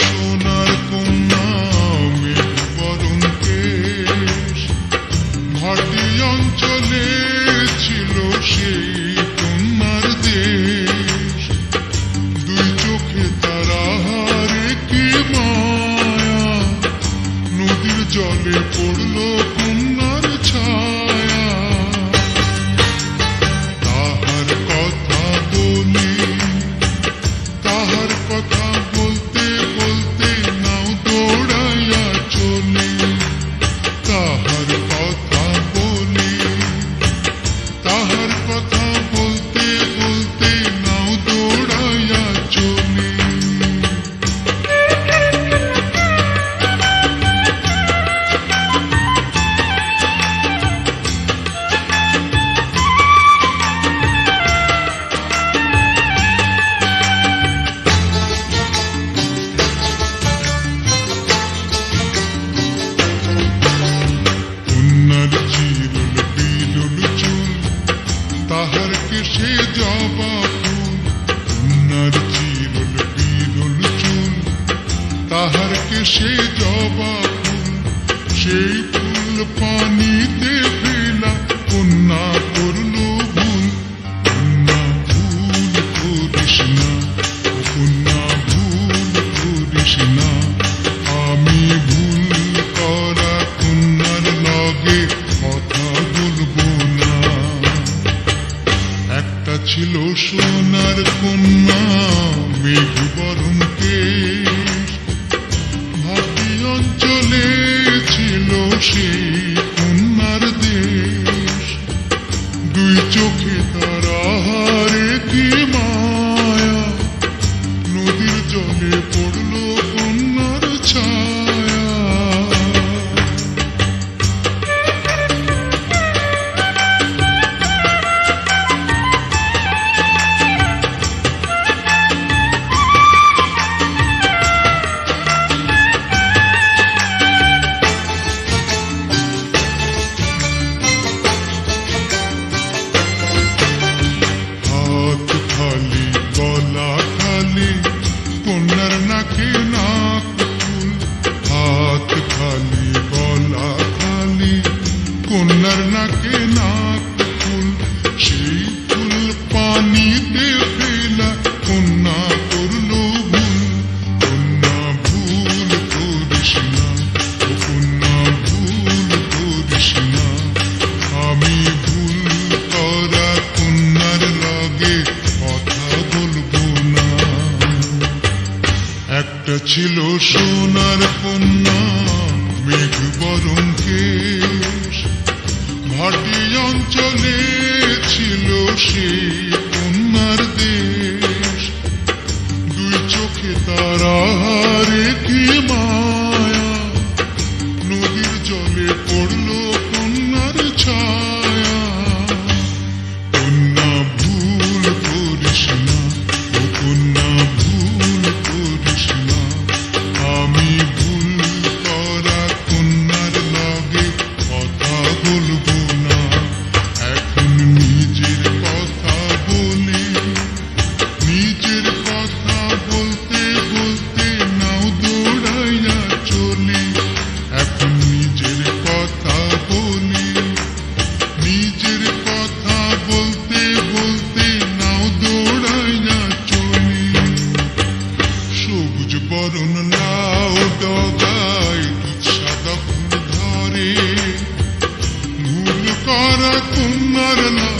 সোনার কন্যা বরণ দেশ ভাটি ছিল সেই কন্যার দেশ দুই তারা হারে কি মায়া নদীর জলে পড়ল কন্যার ছায়া তাহার কথা বলি, তাহার কথা বলতে চলে তাহার কথা বলে তাহার কথা বলে। থাকে সে জবা ফুল সেই ফুল পানিতে ফেলা, কন্যা করল ভুল। কন্যা ভুল করিস না, কন্যা ভুল করিস না। আমি ভুল করা কন্যার লগে কথা বলব না। একটা ছিল সোনার কন্যা da, da. ছিল সোনার কন্যা, মেঘ বরং কেশ। ভাটি অঞ্চলে ছিল সেই কন্যার দেশ। দুই চোখে তারা রেখে মায়া। নদীর জলে পড়ল നടക്കും മരണം